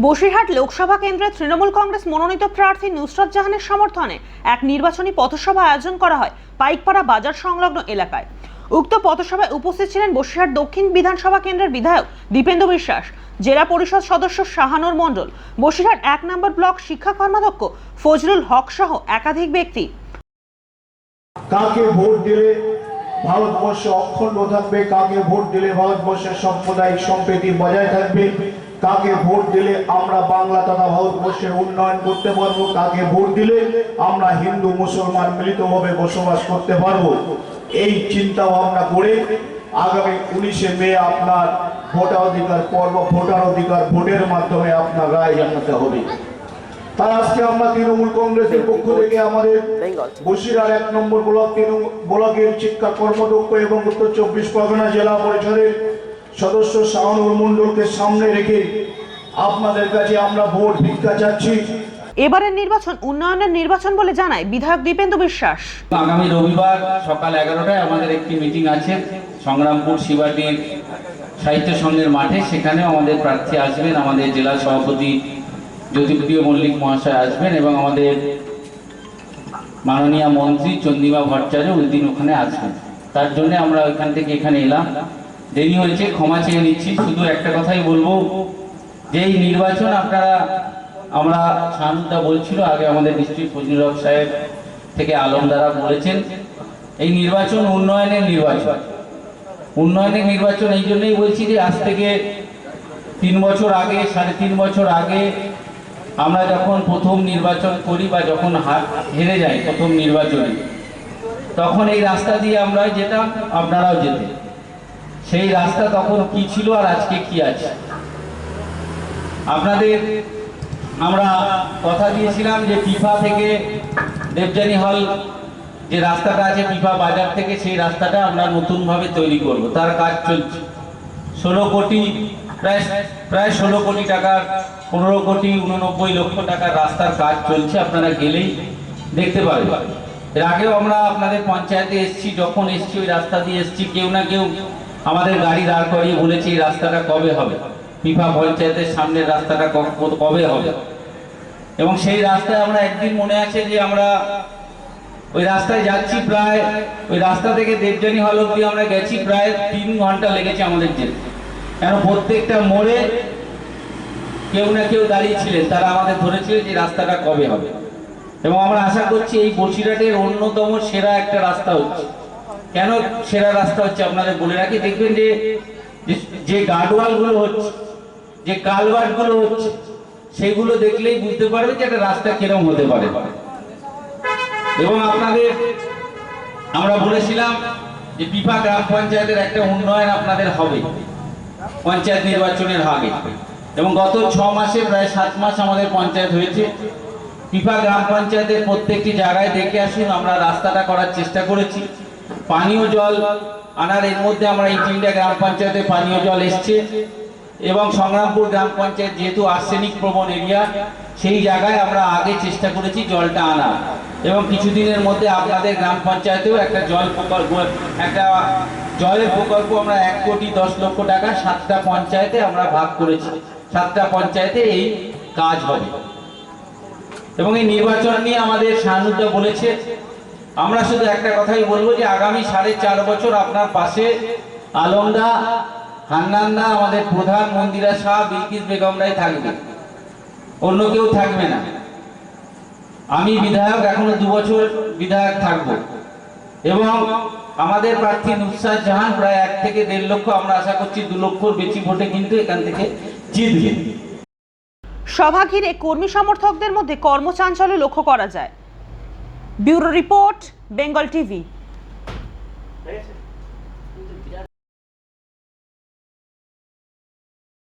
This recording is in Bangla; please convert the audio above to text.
বসিরহাট লোকসভা কেন্দ্রে তৃণমূল কংগ্রেস মনোনীত প্রার্থী নুসরত জাহানের সমর্থনে এক নির্বাচনী পথসভা আয়োজন করা হয় পাইকপাড়া বাজার সংলগ্ন এলাকায়। উক্ত পথসভায় উপস্থিত ছিলেন বসিরহাট দক্ষিণ বিধানসভা কেন্দ্রের বিধায়ক দীপেন্দ্র বিশ্বাস, জেলা পরিষদ সদস্য শাহানুর মণ্ডল, বসিরহাট এক নম্বর ব্লক শিক্ষা কর্মাধ্যক্ষ ফজলুল হক সহ একাধিক ব্যক্তি। কাকে ভোট দিলে ভারতবর্ষ অখণ্ড থাকবে? কাকে ভোট দিলে ভারতবর্ষের সাম্প্রদায়িক সম্প্রীতি বজায় থাকবে? কাকে ভোট দিলে আমরা বাংলা তথা ভারতবর্ষের উন্নয়ন করতে পারব? কাকে ভোট দিলে আমরা হিন্দু মুসলমান মিলিতভাবে বসবাস করতে পারব? এই চিন্তা ভাবনা করে আগামী উনিশে মে আপনার ভোটাধিকার পর্ব ভোটার অধিকার ভোটের মাধ্যমে আপনার রায় জানাতে হবে। তাই আজকে আমরা তৃণমূল কংগ্রেসের পক্ষ থেকে আমাদের বসিরহাট এক নম্বর ব্লক তৃণমূল ব্লকের শিক্ষা কর্মদক্ষ এবং উত্তর চব্বিশ পরগনা জেলা পরিষদের সদস্য শাহনুর মণ্ডলকে সামনে রেখে আপনাদের কাছে আমরা ভোট ভিক্ষা চাচ্ছি। এবারের নির্বাচন উন্নয়নের নির্বাচন বলে জানায় বিধায়ক দীপেন্দ্র বিশ্বাস। আগামী রবিবার সকাল এগারোটায় আমাদের একটি মিটিং আছে সংগ্রামপুর শিবাটির সাহিত্য সংঘের মাঠে। সেখানেও আমাদের প্রার্থী আসবেন আমাদের জেলা সভাপতি জ্যোতিপ্রিয় মল্লিক মহাশয় আসবেন এবং আমাদের মাননীয় মন্ত্রী চন্দিমা ভট্টাচার্য ওই দিন ওখানে আসবেন। তার জন্য আমরা ওইখান থেকে এখানে এলাম। দেরি হয়েছে, ক্ষমা চেয়ে নিচ্ছি। শুধু একটা কথাই বলব যে এই নির্বাচন আপনারা, আমরা শাহানুদ্দা বলছিল, আগে আমাদের ডিস্ট্রিক্ট ফজলুল সাহেব থেকে আলম দ্বারা বলেছেন, এই নির্বাচন উন্নয়নের নির্বাচন। উন্নয়নের নির্বাচন, এই জন্যই বলছি যে আজ থেকে তিন বছর আগে, সাড়ে তিন বছর আগে আমরা যখন প্রথম নির্বাচন করি বা যখন হেরে যাই প্রথম নির্বাচনে, তখন এই রাস্তা দিয়ে আমরা যেতাম, আপনারাও যেতেন। সেই রাস্তা তখন কি ছিল আর আজকে কি আছে? আপনাদের আমরা কথা দিয়েছিলাম যে পিফা থেকে দেবযানী হল যে রাস্তাটা আছে পিফা বাজার থেকে সেই রাস্তাটা আমরা নতুনভাবে তৈরি করব। তার কাজ চলছে। ষোলো কোটি, প্রায় প্রায় ষোলো কোটি টাকার, পনেরো কোটি উননব্বই লক্ষ টাকার রাস্তার কাজ চলছে। আপনারা গেলেই দেখতে পারবেন এর আগেও আমরা আপনাদের পঞ্চায়েতে এসেছি, যখন এসেছি, ওই রাস্তা দিয়ে এসেছি, কেউ না কেউ আমাদের গাড়ি দাঁড় করিয়ে বলেছে রাস্তাটা কবে হবে? পিফা পঞ্চায়েতের সামনের রাস্তাটা কবে হবে? এবং সেই রাস্তায় আমরা একদিন মনে আছে যে আমরা ওই রাস্তায় যাচ্ছি প্রায়, ওই রাস্তা থেকে দেবযানী হল অব্দি আমরা গেছি প্রায় তিন ঘণ্টা লেগেছে আমাদের যেতে। কেন প্রত্যেকটা মোড়ে কেউ না কেউ দাঁড়িয়ে ছিলেন, তারা আমাদের ধরেছিলেন যে রাস্তাটা কবে হবে। এবং আমরা আশা করছি এই বসিরহাটের অন্যতম সেরা একটা রাস্তা হচ্ছে। কেন সেরা রাস্তা হচ্ছে আপনাদের বলে রাখি? দেখবেন যে, যে- গার্ডওয়ালগুলো হচ্ছে, যে কালভার্টগুলো হচ্ছে, সেগুলো দেখলেই বুঝতে পারবে যে একটা রাস্তা কিরম হতে পারে। এবং আপনাদের, আমরা বলেছিলাম যে পিপা গ্রাম পঞ্চায়েতের একটা উন্নয়ন আপনাদের হবে, পঞ্চায়েত নির্বাচনের আগে। এবং গত ছ মাসে, প্রায় সাত মাস আমাদের পঞ্চায়েত হয়েছে। পিপা গ্রাম পঞ্চায়েতের প্রত্যেকটি জায়গায় দেখে আসুন, আমরা রাস্তাটা করার চেষ্টা করেছি। পানীয় জল, আনার এর মধ্যে আমরা এই তিনটা গ্রাম পঞ্চায়েতে পানীয় জল এসছে এবং সংগ্রামপুর গ্রাম পঞ্চায়েত যেহেতু আর্সেনিক প্রবণ এরিয়া, সেই জায়গায় আমরা আগে চেষ্টা করেছি জলটা আনা। এবং কিছুদিনের মধ্যে আপনাদের গ্রাম পঞ্চায়েতেও একটা জল প্রকল্প, একটা জলের প্রকল্প আমরা এক কোটি দশ লক্ষ টাকা সাতটা পঞ্চায়েতে আমরা ভাগ করেছি। সাতটা পঞ্চায়েতে এই কাজ হবে। এবং এই নির্বাচন নিয়ে আমাদের শাহানুদ্দা বলেছে আমরা শুধু একটা কথাই বলব যে আগামী সাড়ে চার বছর আপনার পাশে আলমদা, হান্নান্দা, আমাদের প্রধান মন্দিরা শাহ বিলকিস বেগমরাই থাকবে। অন্য কেউ থাকবে না। আমি বিধায়ক, এখনও দু বছর বিধায়ক থাকব। এবং আমাদের প্রার্থী নুসরাত জাহান, প্রায় এক থেকে দেড় লক্ষ, আমরা আশা করছি দু লক্ষর বেশি ভোটে কিন্তু এখান থেকে জিতবে। সভা ঘিরে কর্মী সমর্থকদের মধ্যে কর্মচাঞ্চল্য লক্ষ্য করা যায়। Bureau report Bengal TV